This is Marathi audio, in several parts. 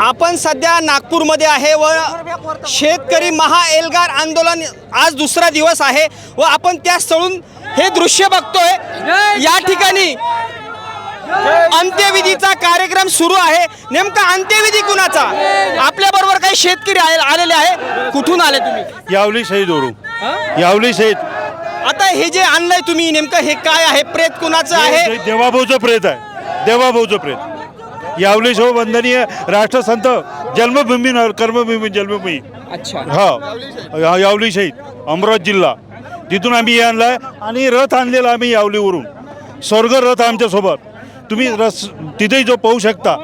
आपण सध्या नागपूरमध्ये आहे व शेतकरी महा एल्गार आंदोलन आज दुसरा दिवस आहे व आपण त्या स्थळून हे दृश्य बघतोय. या ठिकाणी अंत्यविधीचा कार्यक्रम सुरू आहे. नेमका अंत्यविधी कुणाचा? आपल्या बरोबर काही शेतकरी आले- आलेले आहे. कुठून आले तुम्ही? यावली शहीद वरून. यावली शहीद. हे जे आणलंय तुम्ही नेमकं हे काय आहे? प्रेत कुणाचं आहे? देवाभाऊचं प्रेत आहे. देवाभाऊचं प्रेत. यावली शो वंदनीय राष्ट्रसंत जन्मभूमी कर्मभूमी जन्मभूमी. अच्छा. हा. यावली शहीद अमरावती जिल्हा. तिथून आम्ही हे आणलाय आणि रथ आणलेला आम्ही यावलीवरून. स्वर्ग रथ आहे आमच्यासोबत तुम्ही रस तिथेही जो पाहू शकता.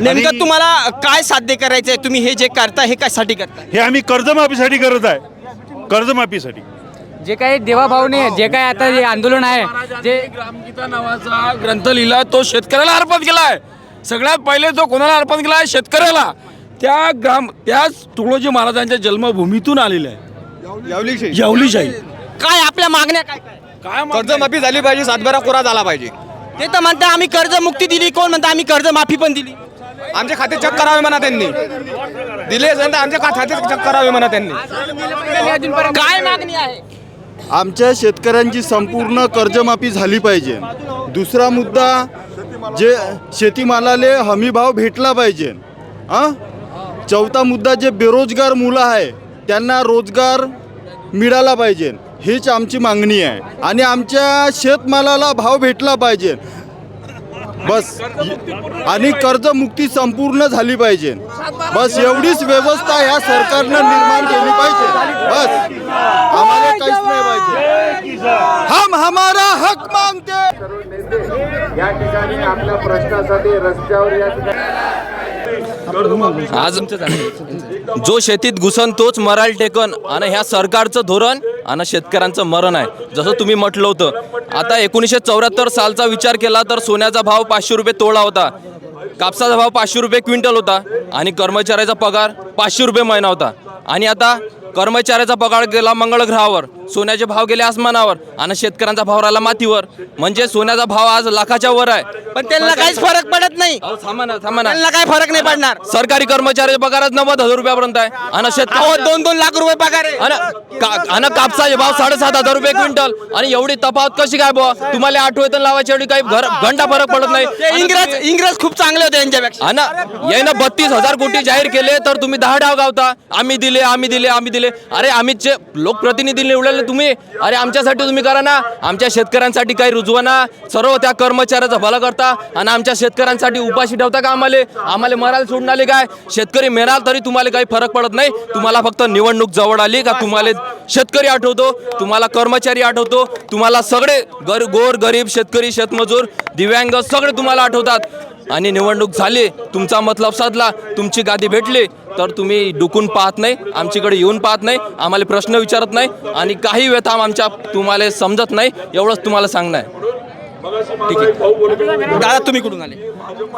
नेमकं तुम्हाला काय साध्य करायचंय? तुम्ही हे जे करता हे कशासाठी करता हे आम्ही कर्जमाफीसाठी करत आहे. कर्जमाफीसाठी. जे काही देवाभाऊने जे काही आता हे आंदोलन आहे जे ग्रामगीता नावाचा ग्रंथ लिहिला तो शेतकऱ्याला अर्पण केलाय. सगळ्यात पहिले तो कोणाला अर्पण केलाय शेतकऱ्याला. त्या ग्राम त्याच तुळोजी महाराजांच्या जन्मभूमीतून आलेले आहे. यावलीशाही काय आपल्या मागण्या काय काय? काय कर्जमाफी झाली पाहिजे सातबारा कोरा झाला पाहिजे. ते तर म्हणता आम्ही कर्जमुक्ती दिली. कोण म्हणता आम्ही कर्जमाफी पण दिली. आमचे खाते चेक करावे म्हणा त्यांनी. दिले असेल तर आमचे खा- खाते चेक करावे म्हणा त्यांनी. काय मागणी आहे? आमच्या शेतकऱ्यांची संपूर्ण कर्जमाफी झाली पाहिजे. दुसरा मुद्दा जे शेतीमालाले हमीभाव भेटला पाहिजे. हां? चौथा मुद्दा जे बेरोजगार मुलं आहे त्यांना रोजगार मिळाला पाहिजे. हीच आमची मागणी आहे. आणि आमच्या शेतमालाला भाव भेटला पाहिजे. बस आणि कर्जमुक्ती संपूर्ण झाली पाहिजे. बस एवढीच व्यवस्था ह्या सरकारनं निर्माण केली पाहिजे. बस आम्हाला काहीच नाही पाहिजे. हम हमारा हक मानते. या ठिकाणी आपल्या प्रश्नासाठी रस्त्यावर या ठिकाणी आज जो शेतीत घुसन तोच मराल टेकन आणि ह्या सरकारचं धोरण आणि शेतकऱ्यांचं मरण आहे. जसं तुम्ही म्हटलं होतं आता एकोणीसशे चौऱ्याहत्तर सालचा विचार केला तर सोन्याचा भाव पाचशे रुपये तोळा होता कापसाचा भाव पाचशे रुपये क्विंटल होता आणि कर्मचाऱ्याचा पगार पाचशे रुपये महिना होता. आणि आता कर्मचाऱ्याचा पगार गेला मंगळ ग्रहावर सोन्याचे भाव गेले आसमानावर आणि शेतकऱ्यांचा भाव राहिला मातीवर. म्हणजे सोन्याचा भाव आज लाखाच्या वर आहे. पण त्यांना काहीच फरक पडत नाही. अहो, थांबा ना थांबा ना. त्यांना काय फरक नाही पडणार. सरकारी कर्मचारी पगारच नव्वद हजार रुपयापर्यंत आहे आणि अहो शेतकरी दोन दोन लाख रुपये पगार आहे. आणि का- आणि कापसाचे भाव साडेसात हजार रुपये क्विंटल. आणि एवढी तफावत कशी काय बुवा? तुम्हाला आठवत लावायची एवढी काही घर घंटा फरक पडत नाही. ते इंग्रज इंग्रज खूप चांगले होते यांच्यापेक्षा. आणि यानं बत्तीस हजार कोटी जाहीर केले तर तुम्ही दहा डाव गावता. आम्ही दिले आम्ही दिले आम्ही दिले. अरे आम्हीचे लोकप्रतिनिधी निवडले तुम्ही. अरे आमच्यासाठी तुम्ही करा ना. आमच्या शेतकऱ्यांसाठी काही रुजवा ना. सर्व त्या कर्मचाऱ्याचा भला करता आणि आमच्या शेतकऱ्यांसाठी उपाशी ठेवता का आम्हाला? आम्हाला मरायला सोडून आले काय? शेतकरी मेराल तरी तुम्हाला काही फरक पडत नाही. तुम्हाला फक्त निवडणूक जवळ आली का तुम्हाला शेतकरी आठवतो? तुम्हाला कर्मचारी आठवतो? तुम्हाला सगळे गर गोर गरीब शेतकरी शेतमजूर दिव्यांग सगळे तुम्हाला आठवतात. आणि निवडणूक झाली तुमचा मतलब साधला तुमची गादी भेटली तर तुम्ही डुकून पाहत नाही आमच्याकडे येऊन पाहत नाही आम्हाला प्रश्न विचारत नाही आणि काही व्यथा आमच्या तुम्हाला समजत नाही एवढंच तुम्हाला सांगणं आहे. दादा तुम्ही कुठून आले?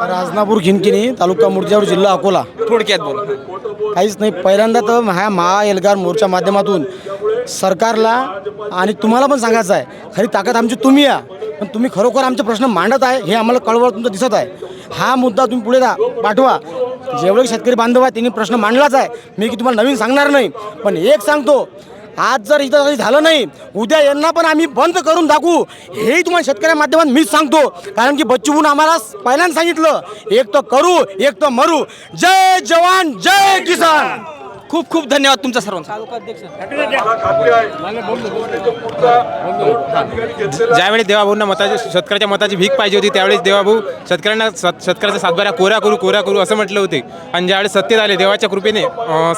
राजनापूर खिनकिनी तालुका मुर्जापूर जिल्हा अकोला. थोडक्यात बोला. काहीच नाही पहिल्यांदा तर ह्या महा एल्गार मोर्चा माध्यमातून सरकारला आणि तुम्हाला पण सांगायचं आहे खरी ताकद आमची तुम्ही या पण तुम्ही खरोखर आमचे प्रश्न मांडत आहे हे आम्हाला कळवळ तुमचं दिसत आहे. हा मुद्दा तुम्ही पुढे जा पाठवा. जेवढे शेतकरी बांधव आहे त्यांनी प्रश्न मांडलाच आहे. मी की तुम्हाला नवीन सांगणार नाही. पण एक सांगतो आज जर इथं काही झालं नाही उद्या यांना पण आम्ही बंद करून दाखवू. हेही तुम्हाला शेतकऱ्या माध्यमात मीच सांगतो. कारण की बच्चूबून आम्हाला पहिल्यांदा सांगितलं एक तर करू एक तर मरू. जय जवान जय किसान! खूप खूप धन्यवाद तुमचा सर्वांचा. ज्यावेळी देवाभाऊंना मताची शेतकऱ्याच्या मताची भीक पाहिजे होती त्यावेळेस देवाभाऊ शेतकऱ्यांना शेतकऱ्याचा सातबारा कोरा करू कोरा करू असं म्हटलं होते. आणि ज्यावेळेस सत्तेत आले देवाच्या कृपेने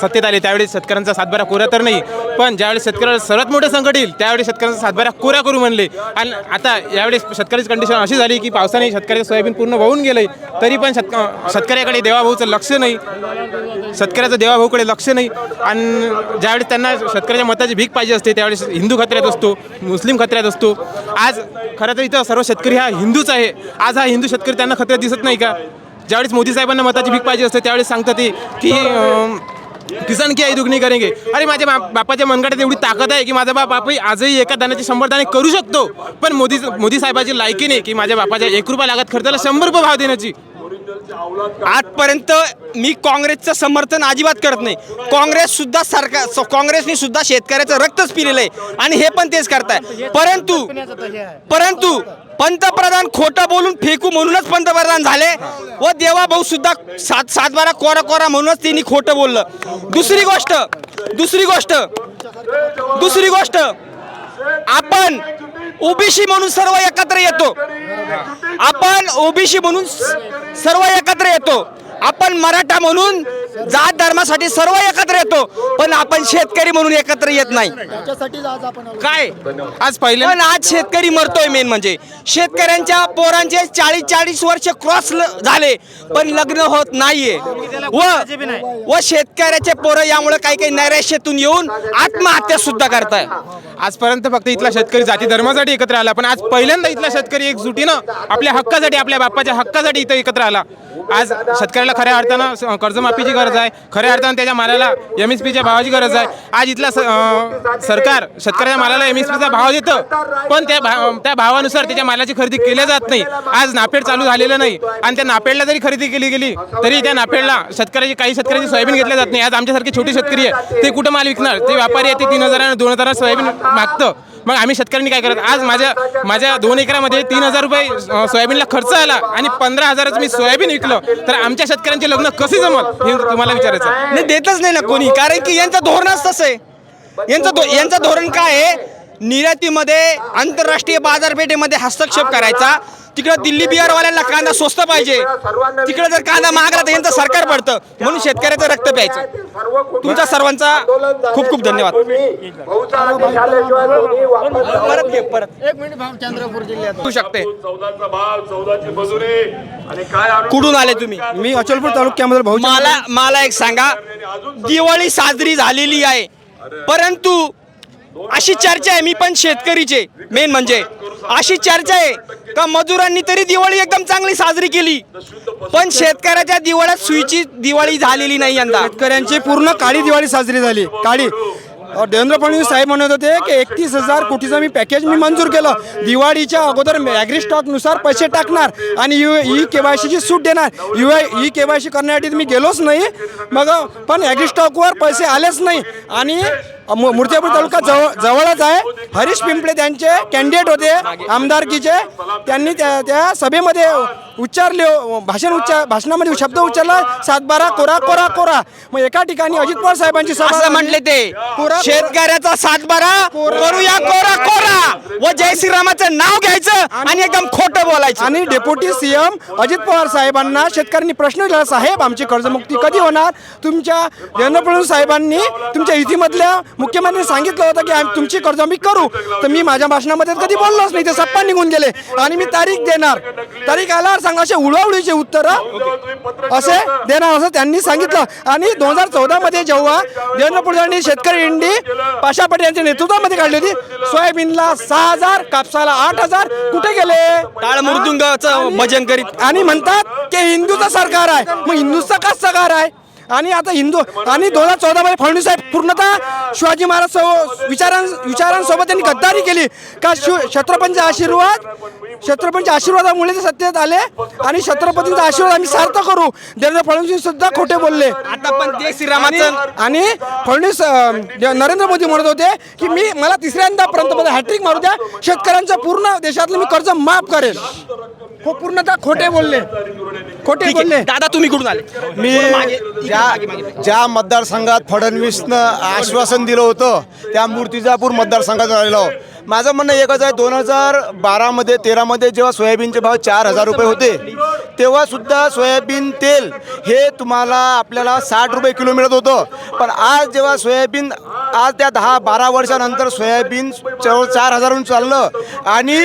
सत्तेत आले त्यावेळेस शेतकऱ्यांचा सातबारा कोरा तर नाही पण ज्यावेळेस शेतकऱ्याला सर्वात मोठं संकट येईल त्यावेळेस शेतकऱ्यांचा सातबारा कोरा करू म्हणले. आणि आता यावेळेस शेतकऱ्याची कंडिशन अशी झाली की पावसाने शेतकऱ्याचं सोयाबीन पूर्ण वाहून गेलं तरी पण शेतक शेतकऱ्याकडे देवाभाऊचं लक्ष नाही. शेतकऱ्याचं देवाभाऊकडे लक्ष नाही. आणि ज्यावेळेस त्यांना शेतकऱ्याच्या मताची भीक पाहिजे असते त्यावेळेस हिंदू खत्र्यात असतो मुस्लिम खत्र्यात असतो. आज खरं तर इथं सर्व शेतकरी हा हिंदूच आहे. आज हा हिंदू शेतकरी त्यांना खत्र्यात दिसत नाही का? ज्यावेळेस मोदी साहेबांना मताची भीक पाहिजे असते त्यावेळेस सांगतात ते की किसान की आई दुगणी करेंगे? अरे माझ्या बाप बापाच्या मनगटात एवढी ताकद आहे की माझा बाप बापही आजही एका दाण्याचे शंभर दाणे करू शकतो. पण मोदी मोदी साहेबाची लायकी नाही की माझ्या बापाच्या एक रुपया लागत खर्चाला शंभर रुपये भाव देण्याची. आजपर्यंत मी काँग्रेसचं समर्थन अजिबात करत नाही. काँग्रेस सुद्धा सरकार काँग्रेसने सुद्धा शेतकऱ्याचं रक्तच पिलेलं आहे आणि हे पण तेच करताय. परंतु परंतु पंतप्रधान खोटं बोलून फेकू म्हणूनच पंतप्रधान झाले व देवाभाऊ सुद्धा सात सातबारा कोरा कोरा म्हणूनच त्यांनी खोटं बोललं. दुसरी गोष्ट दुसरी गोष्ट दुसरी गोष्ट आपण ओबीसी म्हणून सर्व एकत्र येतो. आपण ओबीसी म्हणून सर्व एकत्र येतो. आपण मराठा म्हणून जात धर्मासाठी सर्व एकत्र येतो पण आपण शेतकरी म्हणून एकत्र येत नाही. काय? आज पहिले पण आज शेतकरी मरतोय मेन म्हणजे. शेतकऱ्यांच्या पोरांचे चाळीस चाळीस वर्ष क्रॉस झाले पण लग्न होत नाहीये. व व शेतकऱ्याचे पोरं यामुळे काही काही नैराश्यातून येऊन आत्महत्या सुद्धा करताय. आजपर्यंत फक्त इथला शेतकरी जाती धर्मासाठी एकत्र आला पण आज पहिल्यांदा इथला शेतकरी एकजुटीनं आपल्या हक्कासाठी आपल्या बाप्पाच्या हक्कासाठी इथं एकत्र आला. आज शेतकऱ्याला खऱ्या अर्थानं स- कर्जमाफीची गरज आहे. खऱ्या अर्थानं त्याच्या मालाला एम एस पीच्या भावाची गरज आहे. आज इथला स- अं, सरकार शेतकऱ्याच्या मालाला एम एस पीचा भाव देतं पण त्या भाव त्या भावानुसार त्याच्या मालाची खरेदी केल्या जात नाही. आज नापेड चालू झालेलं नाही. आणि त्या नापेडला जरी खरेदी केली गेली तरी त्या नापेडला शेतकऱ्याची काही शेतकऱ्याची सोयाबीन घेतल्या जात नाही. आज आमच्यासारखे छोटे शेतकरी आहे ते कुठं माल विकणार? ते व्यापारी आहे ते तीन हजार दोन हजार सोयाबीन मागतं. मग आम्ही शेतकऱ्यांनी काय करत आज माझ्या माझ्या दोन एकरामध्ये तीन हजार रुपये अं, सोयाबीनला खर्च आला आणि पंधरा हजाराचं मी सोयाबीन विकलं. तर आमच्या शेतकऱ्यांचे लग्न कसे जमल हे तुम्हाला विचारायचं आहे. नाही देतच नाही ना कोणी कारण की यांचं धोरणच तसं आहे. यांचं धो यांचं धोरण काय आहे? निर्यातीमध्ये आंतरराष्ट्रीय बाजारपेठेमध्ये हस्तक्षेप करायचा. तिकडं दिल्ली बिहारवाल्यांना कांदा स्वस्त पाहिजे. तिकडे जर कांदा महागला तर यांचं सरकार पडतं. म्हणून शेतकऱ्याचं रक्त प्यायचं. तुमच्या सर्वांचा खूप खूप धन्यवाद. परत घे परत होऊ शकते. कुठून आले तुम्ही? मी अचलपूर तालुक्यामध्ये भाऊ मला मला एक सांगा. दिवाळी साजरी झालेली आहे. परंतु अशी चर्चा आहे मी पण शेतकरीचे मेन म्हणजे. अशी चर्चा आहे का मजुरांनी तरी दिवाळी एकदम चांगली साजरी केली पण शेतकऱ्याच्या दिवाळ्यात सुईची दिवाळी झालेली नाही यंदा. शेतकऱ्यांची पूर्ण काळी दिवाळी साजरी झाली काळी. देवेंद्र फडणवीस साहेब म्हणत होते की एकतीस हजार कोटीचं मी पॅकेज मी मंजूर केलं. दिवाळीच्या अगोदर ॲग्री स्टॉकनुसार पैसे टाकणार आणि यू ई के वाय सीची सूट देणार. U E K Y C करण्यासाठी मी गेलोच नाही. मग पण ॲग्री स्टॉकवर पैसे आलेच नाही. आणि मूर्तिजापूर तालुका जवळ जवळच आहे. हरीश पिंपळे त्यांचे कॅन्डिडेट होते आमदारकीचे त्यांनी त्या त्या सभेमध्ये उच्चारले भाषण उच्चार भाषणामध्ये शब्द उच्चारला सातबारा कोरा कोरा कोरा. मग एका ठिकाणी अजित पवार साहेबांची सभा. म्हटले ते. शेतकऱ्याचा सातबारा करूया कोरा कोरा. व जय श्रीरामाचं नाव घ्यायचं आणि एकदम खोटं बोलायचं. आणि डेप्युटी सीएम अजित पवार साहेबांना शेतकऱ्यांनी प्रश्न विचारला साहेब आमची कर्जमुक्ती कधी होणार? तुमच्या देवेंद्र फडणवीस साहेबांनी तुमच्या युतीमधल्या मुख्यमंत्र्यांनी सांगितलं होतं की आम्ही तुमची कर्जमुक्ती करू. तर मी माझ्या भाषणामध्ये कधी बोललोच नाही. ते सप्पा निघून गेले. आणि मी तारीख देणार. तारीख आल्यावर सांगा असे उडवाउडीचे उत्तर असे देणार असं त्यांनी सांगितलं. आणि दोन हजार चौदा मध्ये जेव्हा देवेंद्र फडणवीस शेतकरी इंडी पाशा पटेल यांच्या नेतृत्वामध्ये काढली होती सोयाबीनला सहा हजार कापसाला आठ हजार. कुठे गेले? टाळ मृदुंगाचं भजन करीत आणि म्हणतात की हिंदूचं सरकार आहे. मग हिंदूचं का सरकार आहे? आणि आता हिंदू आणि दोन हजार चौदा मध्ये फडणवीस साहेब पूर्णतः शिवाजी महाराज सो- विचारां विचारांसोबत त्यांनी गद्दारी केली. का शिव छत्रपतींचा आशीर्वाद छत्रपतींच्या आशीर्वादामुळे ते सत्तेत आले आणि छत्रपतींचा आशीर्वाद आम्ही सार्थ करू. देवेंद्र फडणवीस सुद्धा खोटे बोलले. आता पण आणि श्रीरामाचं आणि फडणवीस अं, नरेंद्र मोदी म्हणत होते की मी मला तिसऱ्यांदा पंतप्रधान हॅट्रिक मारू द्या. शेतकऱ्यांचं पूर्ण देशातलं मी कर्ज माफ करेल. हो पूर्णतः खोटे बोलले. खोटे ठीक बोलले. आहे दादा तुम्ही कुठून आले? मी ज्या ज्या मतदारसंघात फडणवीसनं आश्वासन दिलं होतं त्या मूर्तिजापूर मतदारसंघात राहिलो माझं म्हणणं एकच आहे दोन हजार बारामध्ये तेरामध्ये जेव्हा सोयाबीनचे भाव चार हजार रुपये होते तेव्हा सुद्धा सोयाबीन तेल हे तुम्हाला आपल्याला साठ रुपये किलो मिळत होतं. पण आज जेव्हा सोयाबीन आज त्या दहा बारा वर्षानंतर सोयाबीन जवळ चार हजारहून चाललं आणि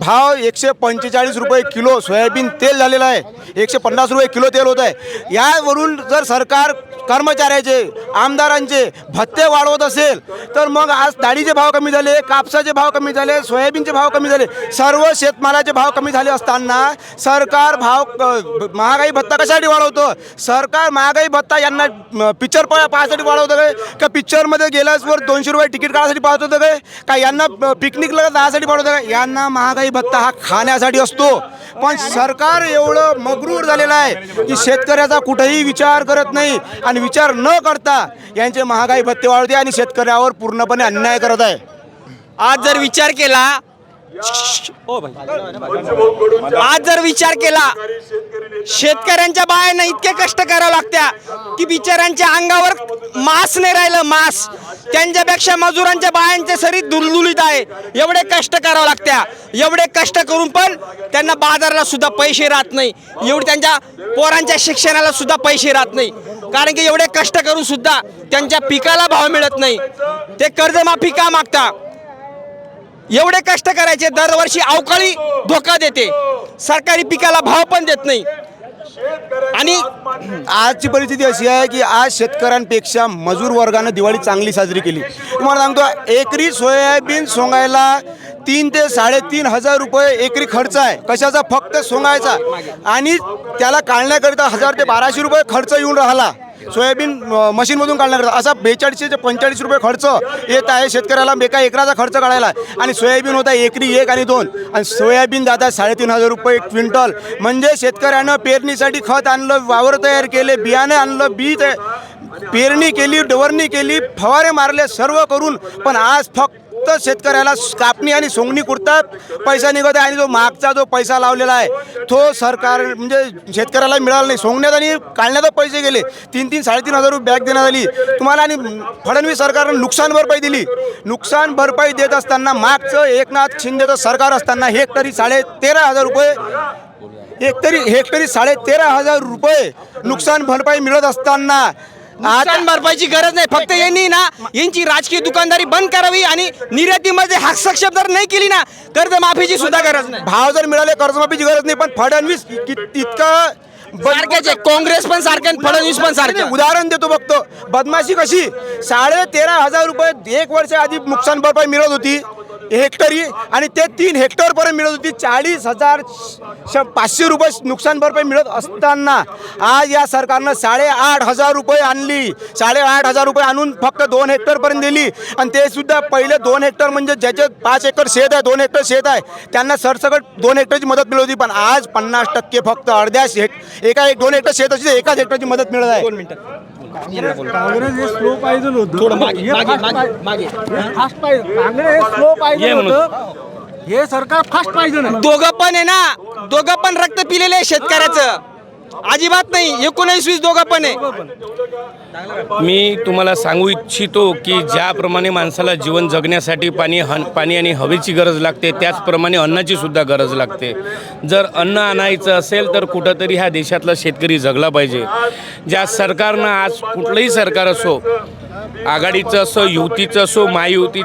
भाव एकशे पंचेचाळीस रुपये किलो सोयाबीन तेल झालेलं आहे. एकशे पन्नास रुपये किलो तेल होत आहे. यावरून जर सरकार कर्मचाऱ्याचे आमदारांचे भत्ते वाढवत असेल तर मग आज डाळीचे भाव कमी झाले कापसाचे भाव कमी झाले सोयाबीनचे भाव कमी झाले सर्व शेतमालाचे भाव कमी झाले असताना सरकार भाव महागाई भत्ता कशासाठी वाढवतो? सरकार महागाई भत्ता यांना पिक्चर पाहण्यासाठी पाहायसाठी वाढवतं काय? का पिक्चरमध्ये गेल्यावर दोनशे रुपये तिकीट काढायसाठी पाहत होतं काय? का यांना पिकनिकला जाण्यासाठी पाठवतं काय? यांना महागाई भत्ता हा खाण्यासाठी असतो. पण सरकार एवढं मगरूर झालेलं आहे की शेतकऱ्याचा कुठेही विचार करत नाही. आणि विचार न करता यांचे महागाई भत्ते वाढवते आणि शेतकऱ्यावर पूर्णपणे अन्याय करत आहे. आज जर विचार केला आज जर विचार केला शेतकऱ्यांच्या बायांना इतके कष्ट करावं लागत्या की बिचाऱ्यांच्या अंगावर मास नाही राहिलं मास. त्यांच्यापेक्षा मजुरांच्या बायांचे शरीर दुलदुलीत आहे. एवढे कष्ट करावं लागत्या. एवढे कष्ट करून पण त्यांना बाजाराला सुद्धा पैसे राहत नाही. एवढे त्यांच्या पोरांच्या शिक्षणाला सुद्धा पैसे राहत नाही. कारण की एवढे कष्ट करून सुद्धा त्यांच्या पिकाला भाव मिळत नाही. ते कर्जमाफी का मागता? एवढे कष्ट करायचे दरवर्षी अवकाळी धोका देते. सरकारी पिकाला भाव पण देत नाही. आणि आजची परिस्थिती अशी आहे की आज शेतकऱ्यांपेक्षा मजूर वर्गानं दिवाळी चांगली साजरी केली. तुम्हाला सांगतो एकरी सोयाबीन सोंगायला तीन ते साडेतीन हजार रुपये एकरी खर्च आहे. कशाचा? फक्त सोंगायचा. आणि त्याला काढण्याकरिता हजार ते बाराशे रुपये खर्च येऊन राहिला. सोयाबीन मशीनमधून काढण्याकरता असा बेचाळीसशे ते पंचेचाळीस रुपये खर्च येत आहे शेतकऱ्याला एका एकराचा खर्च काढायला. आणि सोयाबीन होता एकरी एक आणि दोन. आणि सोयाबीन जातात साडेतीन हजार रुपये क्विंटल. म्हणजे शेतकऱ्यानं पेरणीसाठी खत आणलं वावर तयार केले बियाणे आणलं बी पेरणी केली डवरणी केली फवारे मारले सर्व करून. पण आज फक्त फक्त शेतकऱ्याला कापणी आणि सोंगणी कुर्ता पैसा निघत आहे आणि जो मागचा जो पैसा लावलेला आहे तो सरकार म्हणजे शेतकऱ्याला मिळाला नाही. सोंगण्यात आणि काढण्यात पैसे गेले. तीन तीन साडेतीन हजार रुपये बॅग देण्यात आली. तुम्हाला आणि फडणवीस सरकारनं नुकसान भरपाई दिली. नुकसान भरपाई देत असताना मागचं एकनाथ शिंदेचं सरकार असताना हेक्टरी साडे तेरा हजार रुपये हेक्टरी हेक्टरी साडे तेरा हजार रुपये नुकसान भरपाई मिळत असताना नुकसान भरपाईची गरज नाही. फक्त यांनी ना यांची राजकीय दुकानदारी बंद करावी आणि निर्यातीमध्ये हस्तक्षेप जर नाही केली ना कर्जमाफीची सुद्धा गरज नाही. भाव जर मिळाले कर्जमाफीची गरज नाही पण फडणवीस कि- इतकं सारखेच आहे. काँग्रेस पण सारखे फडणवीस पण सारखे. उदाहरण देतो बघतो बदमाशी कशी? साडे तेरा हजार रुपये एक वर्ष आधी नुकसान भरपाई मिळत होती. हेक्टरी आणि ते तीन हेक्टरपर्यंत मिळत होती. चाळीस हजार श- पाचशे रुपये नुकसान भरपाई मिळत असताना आज या सरकारनं साडेआठ हजार रुपये आणली. साडेआठ हजार रुपये आणून फक्त दोन हेक्टरपर्यंत दिली. आणि ते सुद्धा पहिले दोन हेक्टर म्हणजे ज्याचे पाच एकर शेत आहे दोन हेक्टर शेत आहे त्यांना सरसकट दोन हेक्टरची मदत मिळत होती. पण आज पन्नास टक्के फक्त अर्ध्या शेत एका एक दोन हेक्टर शेत असेल एकाच हेक्टरची मदत मिळत आहे. दोन मिनिटं. थोडं मागे मागे मागे मागे. हे सरकार फास्ट पाहिजे ना दोघं पण आहे ना. दोघं पण रक्त पिलेले आहे शेतकऱ्याचं. अजिबात नाही एकोणीस वीस दोघं पण आहे. मी तुम्हाला सांगू इच्छितो की ज्याप्रमाणे माणसाला जीवन जगण्यासाठी पाणी हन पाणी आणि हवेची गरज लागते त्याचप्रमाणे अन्नाची सुद्धा गरज लागते. जर अन्न आणायचं असेल तर कुठंतरी ह्या देशातला शेतकरी जगला पाहिजे. ज्या सरकारनं आज कुठलंही सरकार असो आघाडीचं असो युतीचं असो महायुती